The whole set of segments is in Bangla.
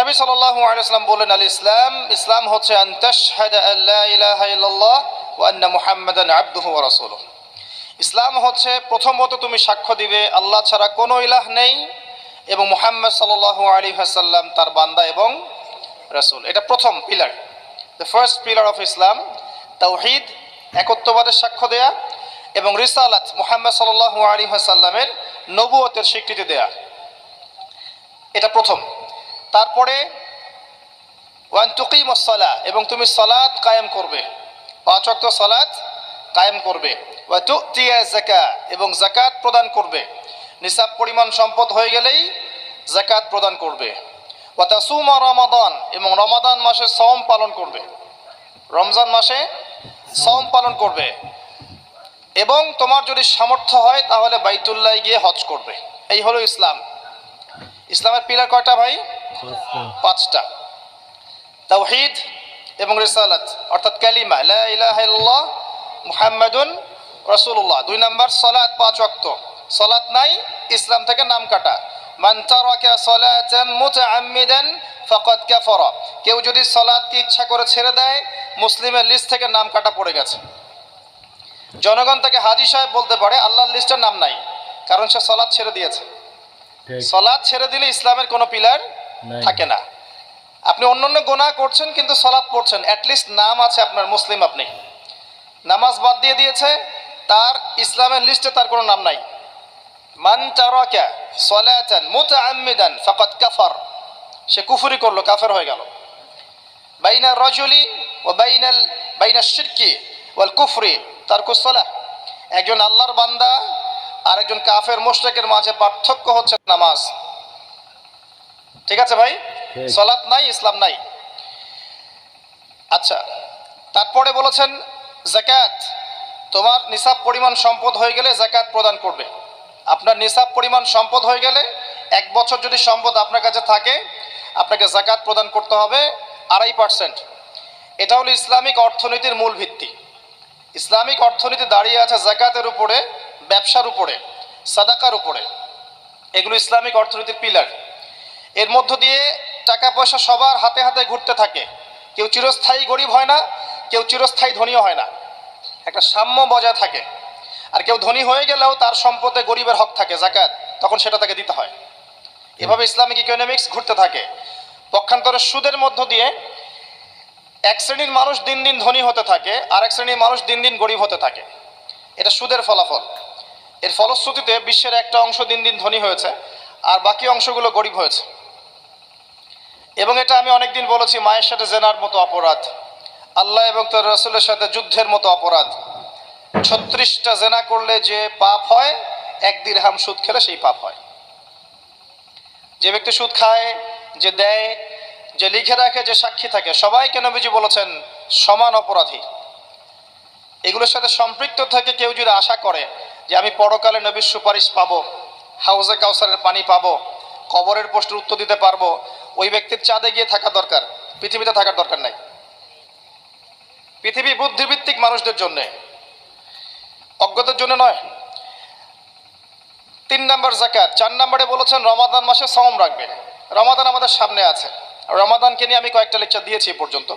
নবী সাল্লাল্লাহু আলাইহি সাল্লাম বলেন, আল ইসলাম ইসলাম হচ্ছে আন্না মুহাম্মাদান আবদুহু ওয়া রাসূলুহু। ইসলাম হচ্ছে প্রথমত তুমি সাক্ষ্য দিবে, আল্লাহ ছাড়া কোনো ইলাহ নেই এবং মুহাম্মদ সাল্লাল্লাহু আলাইহি ওয়াসাল্লাম তার বান্দা এবং রাসূল। এটা প্রথম pillar the first pillar of Islam তাওহীদ, একত্ববাদের সাক্ষ্য দেয়া এবং রিসালাত, মুহাম্মদ সাল্লাল্লাহু আলাইহি ওয়াসাল্লামের নবুয়তের স্বীকৃতি দেয়া। এটা প্রথম। তারপরে, ওয়ান তুকিম সলা এবং তুমি সলাৎ কায়েম করবে। পাঁচ ওয়াক্ত সলাৎ কায়েম করবে। জাকা এবং জাকাত প্রদান করবে। নিসাব পরিমাণ সম্পদ হয়ে গেলেই জাকাত প্রদান করবে। তাসুমা রমাদান, এবং রমাদান মাসে সম পালন করবে। রমজান মাসে সম পালন করবে। এবং তোমার যদি সামর্থ্য হয়, তাহলে বাইতুল্লাহ গিয়ে হজ করবে। এই হলো ইসলাম। ইসলামের পিলার কয়টা ভাই? পাঁচটা। তাওহীদ এবং রিসালাত অর্থাৎ কালিমা লা ইলাহা ইল্লাল্লাহ মুহাম্মাদুন রাসূলুল্লাহ। দুই নাম্বার সালাত পাঁচ ওয়াক্ত। সালাত নাই ইসলাম থেকে নাম কাটা। মান তারাকা সালাতান মুতাআম্মিদান ফাকাদ কাফারা। কেউ যদি সালাতকে ইচ্ছা করে ছেড়ে দেয় মুসলিমের লিস্ট থেকে নাম কাটা পড়ে গেছে। জনগণ তাকে হাজি সাহেব বলতে পারে আল্লাহর লিস্টের নাম নাই কারণ সে সালাত ছেড়ে দিয়েছে। সলাদ ছেড়ে দিলে ইসলামের কোনো পিলার। থাকে না। আপনি অন্যান্য গোনা করছেন, কিন্তু সলাদ পড়ছেন। অ্যাটলিস্ট নাম আছে আপনার মুসলিম আপনি। নামাজ বাদ দিয়ে দিয়েছে, তার ইসলামের লিস্টে তার কোনো নাম নাই। মান তারাকা সলাতান মুতাআম্মিদান ফাকাদ কাফার। সে কুফরি করল, কাফের হয়ে গেল। বাইনা রজুলি ও বাইনাল বাইনা শিরকি ওয়াল কুফরি তারকুস সালাহ। একজন আল্লাহর বান্দা আর একজন কাফের মোশরেকের মাঝে পার্থক্য হচ্ছে নামাজ। ঠিক আছে ভাই। সলাত নাই ইসলাম নাই। আচ্ছা তারপরে বলেছেন জাকাত তোমার নিসাব পরিমাণ সম্পদ হয়ে গেলে জাকাত প্রদান করবে। আপনার নিসাব পরিমাণ সম্পদ হয়ে গেলে এক বছর যদি সম্পদ আপনার কাছে থাকে আপনাকে জাকাত প্রদান করতে হবে আড়াই পার্সেন্ট। এটা হলো ইসলামিক অর্থনীতির মূল ভিত্তি। ইসলামিক অর্থনীতি দাঁড়িয়ে আছে জাকাতের উপরে ব্যবসার উপরে সাদাকার উপরে। এগুলো ইসলামিক অর্থনীতির পিলার। এর মধ্য দিয়ে টাকা পয়সা সবার হাতে হাতে ঘুরতে থাকে। কেউ চিরস্থায়ী গরিব হয় না, কেউ চিরস্থায়ী ধনীও হয় না। একটা সাম্য বজায় থাকে। আর কেউ ধনী হয়ে গেলেও তার সম্পদে গরিবের হক থাকে জাকাত তখন সেটা তাকে দিতে হয়। এভাবে ইসলামিক ইকোনমিক্স ঘুরতে থাকে। পক্ষান্তরে সুদের মধ্য দিয়ে এক শ্রেণির মানুষ দিন দিন ধনী হতে থাকে আর এক শ্রেণির মানুষ দিন দিন গরিব হতে থাকে। এটা সুদের ফলাফল। এর ফলশ্রুতিতে বিশ্বের একটা অংশ দিন দিন ধনী হয়েছে, আর বাকি অংশগুলো গরিব হয়েছে। এবং এটা আমি অনেকদিন বলেছি, মায়ের সাথে জেনার মতো অপরাধ, আল্লাহ এবং তার রসুলের সাথে যুদ্ধের মতো অপরাধ। ছত্রিশটা জেনা করলে যে পাপ হয়, এক দিরহাম সুদ খেলে সেই পাপ হয়। যে ব্যক্তি সুদ খায়, যে দেয়, যে লিখে রাখে, যে সাক্ষী থাকে, সবাই সবাইকে নবীজি বলেছেন, সমান অপরাধী। এগুলোর সাথে সম্পৃক্ত থেকে কেউ যদি আশা করে যে আমি পরকালে নবীর সুপারিশ পাবো, হাউজে কাউসারের পানি পাবো কবরের প্রশ্নের উত্তর দিতে পারব ওই ব্যক্তির চাঁদে গিয়ে থাকা দরকার পৃথিবীতে থাকার দরকার নাই। পৃথিবী বুদ্ধিভিত্তিক মানুষদের জন্য অজ্ঞদের জন্য নয়। তিন নম্বর জাকাত চার নম্বরে বলেছেন রমাদান মাসে সম রাখবে রমাদান আমাদের সামনে আছে। রমাদানকে নিয়ে আমি কয়েকটা লেকচার দিয়েছি এ পর্যন্ত।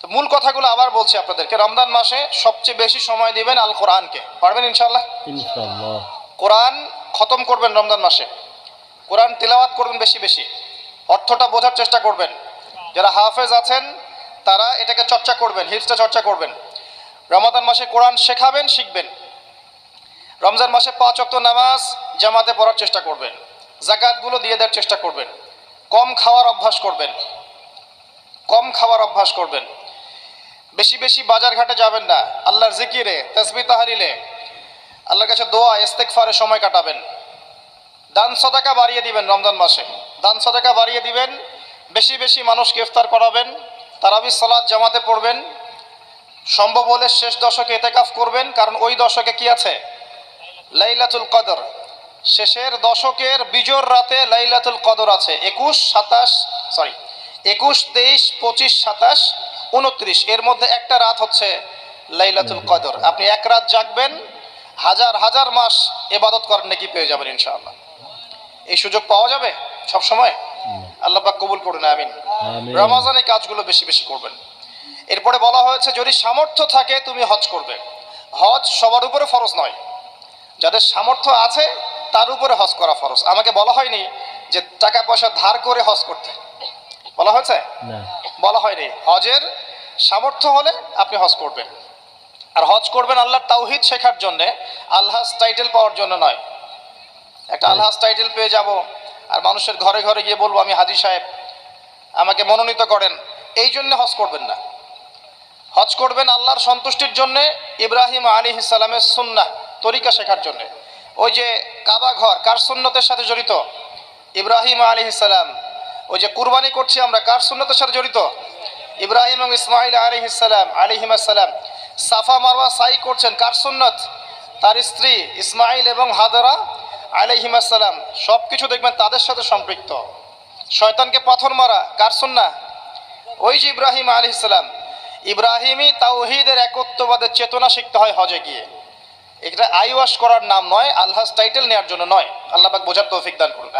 তো মূল কথাগুলো আবার বলছি আপনাদেরকে রমজান মাসে সবচেয়ে বেশি সময় দিবেন আল কোরআনকে পারবেন ইনশাল্লাহ কোরআন খতম করবেন রমজান মাসে। কোরআন তেলাওয়াত করবেন বেশি বেশি। অর্থটা বোঝার চেষ্টা করবেন। যারা হাফেজ আছেন, তারা এটাকে চর্চা করবেন, হিপসটা চর্চা করবেন। রমাদান মাসে কোরআন শেখাবেন, শিখবেন। রমজান মাসে পাঁচ অক্ত নামাজ জামাতে পড়ার চেষ্টা করবেন। জাকাতগুলো দিয়ে দেওয়ার চেষ্টা করবেন। কম খাওয়ার অভ্যাস করবেন। কম খাওয়ার অভ্যাস করবেন। বেশি বেশি বাজার ঘাটে যাবেন না। আল্লাহর জিকিরে, তসবি তাহারিলে। আল্লাহর কাছে দোয়া ইস্তেকফারে সময় কাটাবেন। দান সদাকা বাড়িয়ে দিবেন রমজান মাসে। দান সদাকা বাড়িয়ে দিবেন, বেশি বেশি মানুষকে ইফতার করাবেন, তারাবি সালাদ জামাতে পড়বেন, সম্ভব হলে শেষ দশকে এতেকাফ করবেন, কারণ ওই দশকে কি আছে? লাইলাতুল কদর। শেষের দশকের বিজোর রাতে লাইলাতুল কদর আছে। একুশ, সাতাশ সরি একুশ, তেইশ, পঁচিশ, সাতাশ, উনত্রিশ। এর মধ্যে একটা রাত হচ্ছে লাইলাতুল কদর। আপনি এক রাত জাগবেন, হাজার হাজার মাস এবাদত করেন নাকি পেয়ে যাবেন ইনশাআল্লাহ। এই সুযোগ পাওয়া যাবে সব সময় আল্লাহ পাক কবুল করুন আমিন। রমাজানে কাজগুলো বেশি বেশি করবেন। এরপরে বলা হয়েছে যদি সামর্থ্য থাকে তুমি হজ করবে। হজ সবার উপরে ফরজ নয়। যাদের সামর্থ্য আছে তার উপরে হজ করা ফরজ। আমাকে বলা হয়নি যে টাকা পয়সা ধার করে হজ করতে। বলা হয়েছে? না। বলা হয়নি। হজের সামর্থ্য হলে আপনি হজ করবেন। আর হজ করবেন আল্লাহর তাওহিদ শেখার জন্যে। আল্লাহ টাইটেল পাওয়ার জন্য নয়। একটা আল্লাহ টাইটেল পেয়ে যাব। আর মানুষের ঘরে ঘরে গিয়ে বলব আমি হাজি সাহেব আমাকে মনোনীত করেন। এই জন্য হজ করবেন না। হজ করবেন আল্লাহর সন্তুষ্টির জন্য ইব্রাহিম আলী ইসালামের সুন্নাহ তরিকা শেখার জন্য। ওই যে কাবা ঘর কার সুন্নতের সাথে জড়িত? ইব্রাহিম আলী ইসালাম ওই যে কুরবানি করছি আমরা কার সুন্নতের সাথে জড়িত? ইব্রাহিম এবং ইসমাইল আলী ইসালাম আলিহিম আসসালাম। সাফা মারওয়া সাই করছেন কার সুন্নত? তার স্ত্রী ইসমাইল এবং হাদারা আলিহিম আসসালাম সব কিছু দেখবেন তাদের সাথে সম্পৃক্ত। শয়তানকে পাথর মারা, কার সুন্না ওই যে ইব্রাহিম আলী ইসলাম ইব্রাহিমই তাওহিদের একত্ববাদের চেতনা শিখতে হয় হজে গিয়ে। এটা আইওয়াশ করার নাম নয় আল্লাহ টাইটেল নেওয়ার জন্য নয়। আল্লাহবাক বোঝার তৌফিক দান করুন।